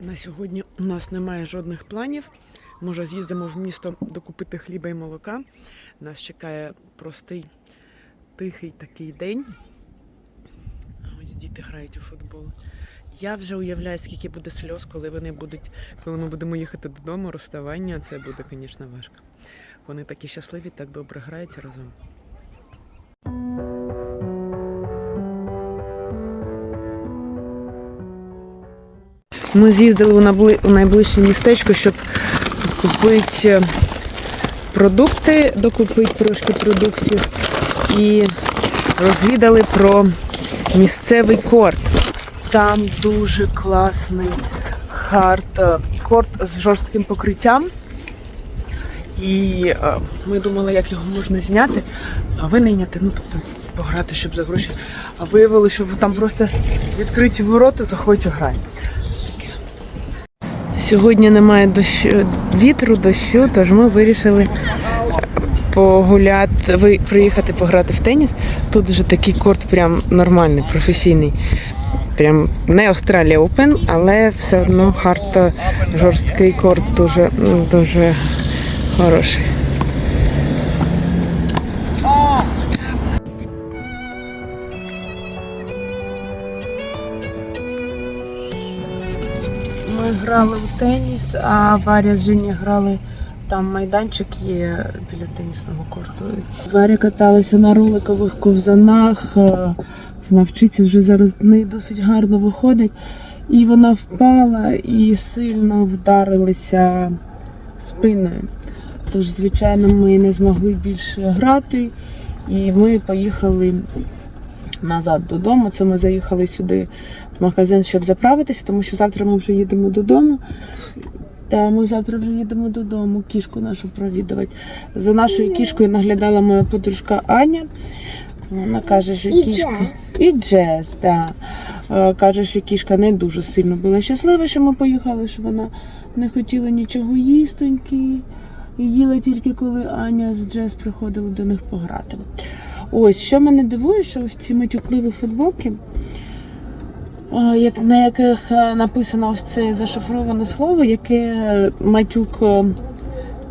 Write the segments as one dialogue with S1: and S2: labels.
S1: На сьогодні у нас немає жодних планів. Може, з'їздимо в місто докупити хліба і молока. Нас чекає простий, тихий такий день. Ось діти грають у футбол. Я вже уявляю, скільки буде сльоз, коли вони будуть, коли ми будемо їхати додому, розставання. Це буде, звісно, важко. Вони такі щасливі, так добре граються разом. Ми з'їздили у найближче містечко, щоб купити е, продукти, докупити трошки продуктів і розвідали про місцевий корт. Там дуже класний хард, е, корт з жорстким покриттям. І е, ми думали, як його можна зняти, винайняти, ну тобто пограти, щоб за гроші. А виявилося, що там просто відкриті ворота, заходь і грай. Сьогодні немає дощу, вітру, дощу, тож ми вирішили погуляти, ви приїхати пограти в теніс. Тут вже такий корт прям нормальний, професійний. Прям не Австралія Open, але все одно харта жорсткий корт дуже, дуже хороший. Ми грали в теніс, а Варя з Жені грали. Там майданчик є біля тенісного корту. Варя каталася на роликових ковзанах. е, Вона вчиться вже зараз до неї досить гарно виходить. І вона впала і сильно вдарилася спиною. Тож, звичайно, ми не змогли більше грати, і ми поїхали назад додому. Це ми заїхали сюди в магазин, щоб заправитися, тому що завтра ми вже їдемо додому. Та ми завтра вже їдемо додому, кішку нашу провідувати. За нашою кішкою наглядала моя подружка Аня. Вона каже, що
S2: І
S1: кішка. І Джес, так. Е, Каже, що кішка не дуже сильно була щаслива, що ми поїхали, що вона не хотіла нічого їстоньки. І їла тільки коли Аня з Джес приходили до них пограти. Ось, що мене дивує, що ось ці матюкливі футболки, е, на яких е, написано ось це зашифроване слово, яке матюк е,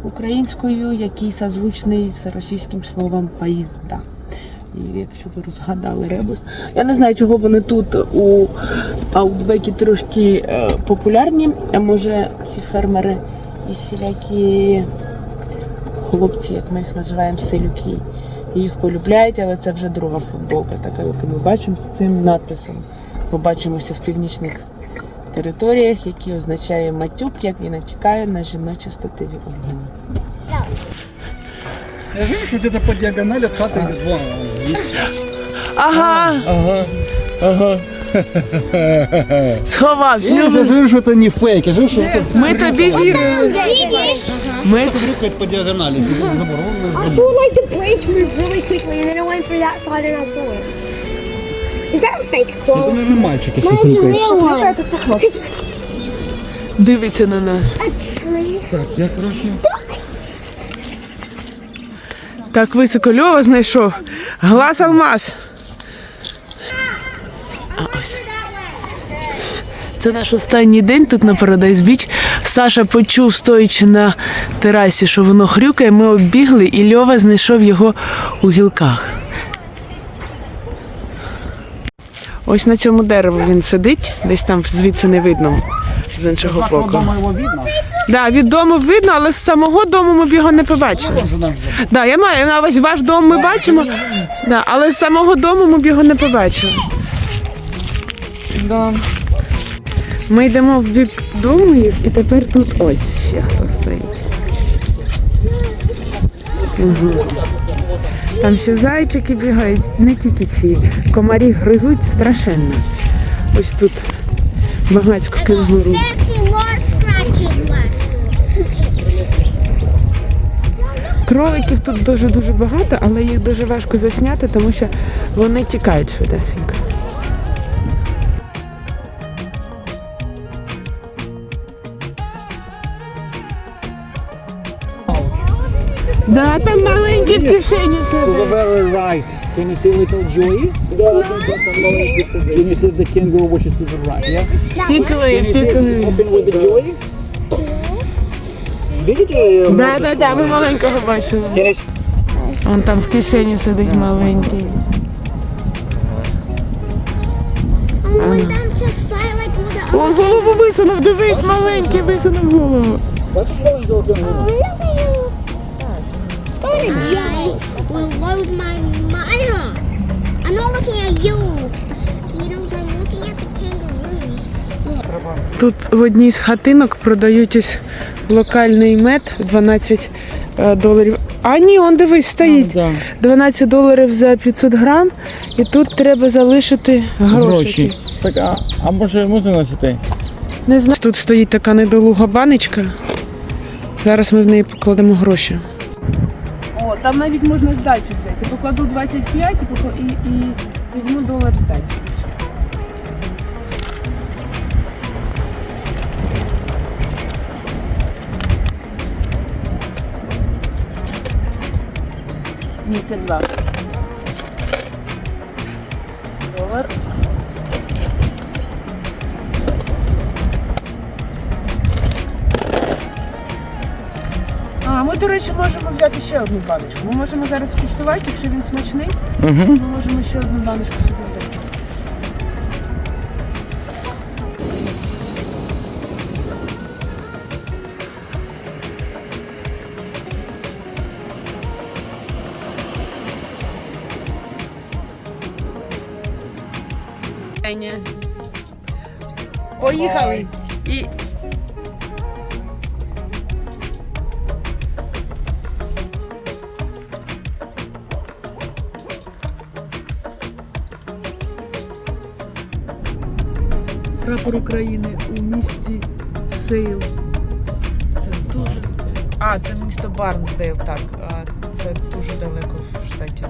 S1: українською, який созвучний з російським словом поїзда. Якщо ви розгадали ребус. Я не знаю, чого вони тут у Аутбекі трошки популярні. А може ці фермери і всілякі хлопці, як ми їх називаємо, селюки, їх полюбляють, але це вже друга футболка, така, яку ми бачимо з цим надписом. Побачимося в північних територіях, які означає матюк, як і натякає на жіночі статеві органи.
S3: Я же что где-то по диагонали от хаты идет вон.
S1: Ага,
S3: Ага. Ага.
S1: сховався.
S3: Я же говорю, что это не фейк. Я же говорю, что это
S1: Ми тобі вірили. Ми
S3: брюкает по диагонали. Если не забор,
S2: I saw like the bridge move really quickly and then I went through that side and I saw it. Is that a fake
S3: Это,
S2: quote?
S3: наверное, мальчик, если
S2: Mine's a
S3: хрюкает.
S2: real one.
S1: дивиться на нас.
S2: A tree.
S3: Так, я, короче...
S1: Так високо Льова знайшов. Глаз алмаз. А ось. Це наш останній день тут на Paradise Beach. Саша почув, стоячи на терасі, що воно хрюкає. Ми оббігли, і Льова знайшов його у гілках. Ось на цьому дереву він сидить, десь там звідси не видно з іншого боку.
S3: дома его видно.
S1: Да, від дому видно, але з самого дому ми б його не побачили. Да, я маю на увазі ваш дом ми бачимо, да, але з самого дому ми б його не побачили.
S3: Да.
S1: Ми йдемо в бік дому і тепер тут ось ще хто стоїть. Угу. Там ще зайчики бігають, не тільки ці. Комарі гризуть страшенно. Ось тут багатько кенгуру. Кроликів тут дуже-дуже багато, але їх дуже важко засняти, тому що вони тікають швидесенько. Да, там маленькі в кишені.
S3: To the very right. Can you see little Joey? Can you see the kangaroo which is to the right? Yeah.
S1: Стікли,
S3: Can you see it
S1: стікли.
S3: open with the Joey? Видите?
S1: Да, да, да, ми маленького бачили.
S3: Can you see?
S1: Он там в кишені сидить маленький.
S2: I want them to fly like all the
S1: О, голову висунув, дивись, маленький висунув голову.
S3: Let's go and Go to
S2: Oh, will lose my mind. I'm not looking at you, mosquitoes. I'm looking at the kangaroos.
S1: Тут в одній з хатинок продають ось локальний мед 12 е, доларів. А ні, он дивись, стоїть. 12 доларів за 500 грам, і тут треба залишити гроші.
S4: Так, а, а може йому заносити?
S1: Не знаю. Тут стоїть така недолуга баночка. Зараз ми в неї покладемо гроші. Там навіть можна здачу взяти. Покладу 25 і, і, і візьму долар здачі. Ні, це два. Долар. Ми, до речі, можемо взяти ще одну баночку. Ми можемо зараз скуштувати, якщо він смачний,
S4: Угу.
S1: ми можемо ще одну баночку собі взяти. Поїхали. І прапор України у місті Сейл. Це дуже. А, це місто Барнсдейл, так. Це дуже далеко в штаті.